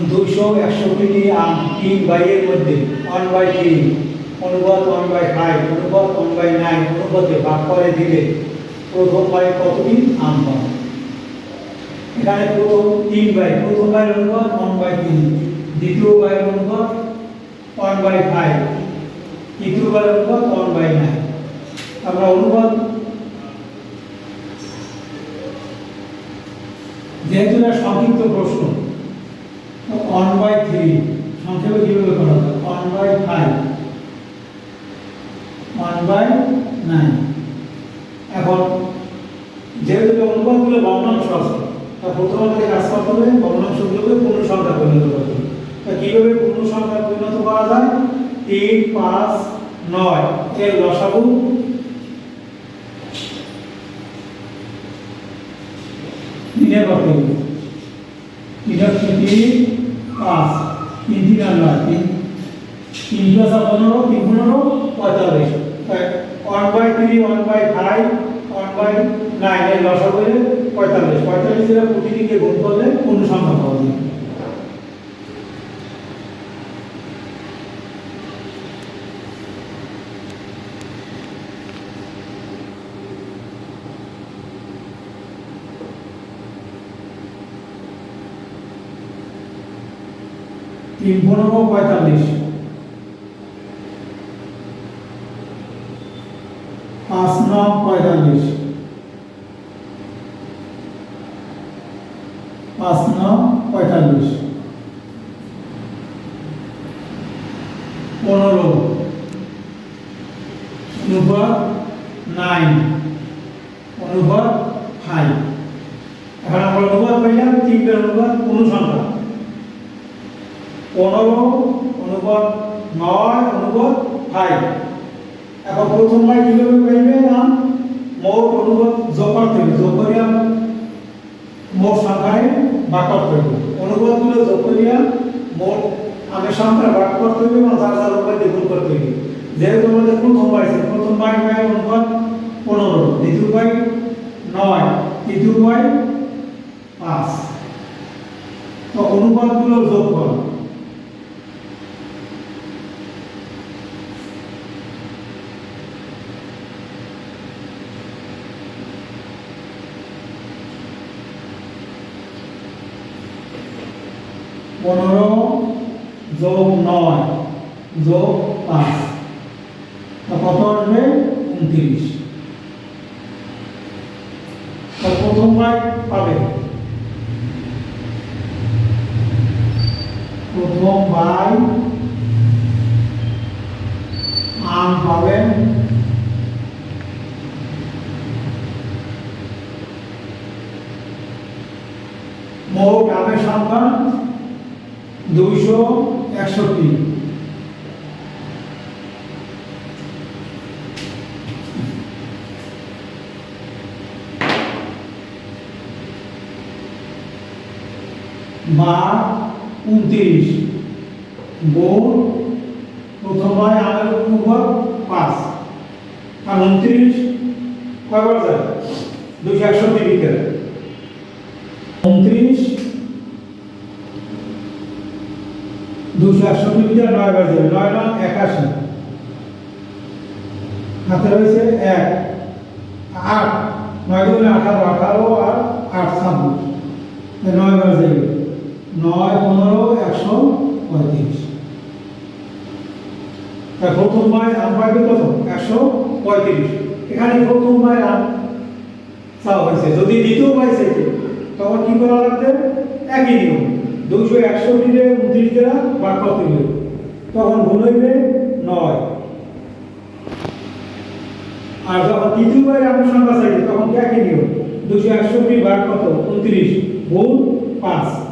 দুশো একশো একষট্টি আম তিন বাইয়ের মধ্যে ওয়ান বাই থ্রি অনুবাদ ওয়ান বাই ফাইভ অনুবাদ ওয়ান বাই নাইন অনুপাতে ভাগ করে দিলে প্রথম বাই কতটি আম পাবে? এখানে প্রথম তিন বাই, প্রথম বাইয়ের অনুবাদ ওয়ান বাই তিন দ্বিতীয় বাইয়ের অনুবাদ ওয়ান বাই ফাইভ তৃতীয় বাইয়ের অনুবাদ ওয়ান বাই নাইন আমরা অনুবাদ যেহেতু সংক্ষিপ্ত প্রশ্ন ওয়ান বাই থ্রি সংক্ষেপে কীভাবে করা যায়? One by five one by nine এখন যেহেতু অনুপাতগুলো ভগ্নাংশ আছে, তা প্রথমে আমাদের কাজ করতে হবে? ভগ্নাংশগুলোকে পূর্ণ সংখ্যা পরিণত করতে হবে। তা কীভাবে পূর্ণ সংখ্যা পরিণত করা যায়? তিন, পাঁচ, নয়। এর লসাগু তিনের করতে হবে তিন পাঁচ, তিন তিন আর নয়, তিন। তিন প্লাস পনেরো, তিন পনেরো, পঁয়তাল্লিশ। One by three one by five one by nine এই লসা করে পঁয়তাল্লিশ। পঁয়তাল্লিশ এর প্রতিদিনকে গুণ করলে পূর্ণ সংখ্যা পাওয়া যায়। তিন পনেরো, পঁয়তাল্লিশ। পাঁচ ন, পঁয়তাল্লিশ। পাঁচ ন, পঁয়তাল্লিশ। পনেরো। অনুপাত নাইন। অনুপাত ফাইভ। এখন আমরা অনুপাত পাইলাম অনুপাত অনুসংখ্যা পনেরো অনুপাত নয় অনুপাত ফাইভ। এখন প্রথমবার কীভাবে পাইবে না? মোট অনুপাত যোগ করতে হবে যোগ মোট সংখ্যায় ভাগ করতে হবে অনুপাতগুলো যোগ মোট আমি সংখ্যা ভাগ করতে হবে এবং যার যার উপরে দ্বিগুণ করতে হবে যেহেতু আমাদের প্রথম পাইছে প্রথম পাই পাই অনুপাত পনেরো। দ্বিতীয় পাই নয়। তৃতীয় পাই পাঁচ। তো অনুপাতগুলো যোগ করো পনেরো যোগ নয়, যোগ পাঁচ। তা কত আসবে? উনত্রিশ। তা প্রথমবার পাবে? প্রথম বাই আম পাবেন মোট আমের সংখ্যা দুইশো একষট্টি। বা উনত্রিশ। গুণ প্রথমবার আমের অনুপাত পাঁচ। আর উনত্রিশ কয়বার যায়? দুইশো একষট্টি বিকেল উনত্রিশ দুশো একষট্টি মিটার নয় বাজে নয় নয় একাশি। হাতে রয়েছে এক, আট, নয় দুগুণে আঠারো আঠারো আর আট ছাব্বিশ। নয় বাজে নয় পনেরো একশো পঁয়ত্রিশ। তা প্রথম মায় আম পাইবে কত? একশো পঁয়ত্রিশ। এখানে প্রথম মায় আম চাওয়া হয়েছে। যদি দ্বিতীয় পাইছে তখন কি করা লাগবে? একই নিয়ম। দুশো একষট্টিতে উনত্রিশ দ্বারা বার করতে তখন ভুল হইবে, নয়। আর যখন তৃতীয়বার আমরা সংখ্যা চাইবে তখন একই নিয়ম। দুশো একষট্টি বার কত? উনত্রিশ। ভুল পাঁচ।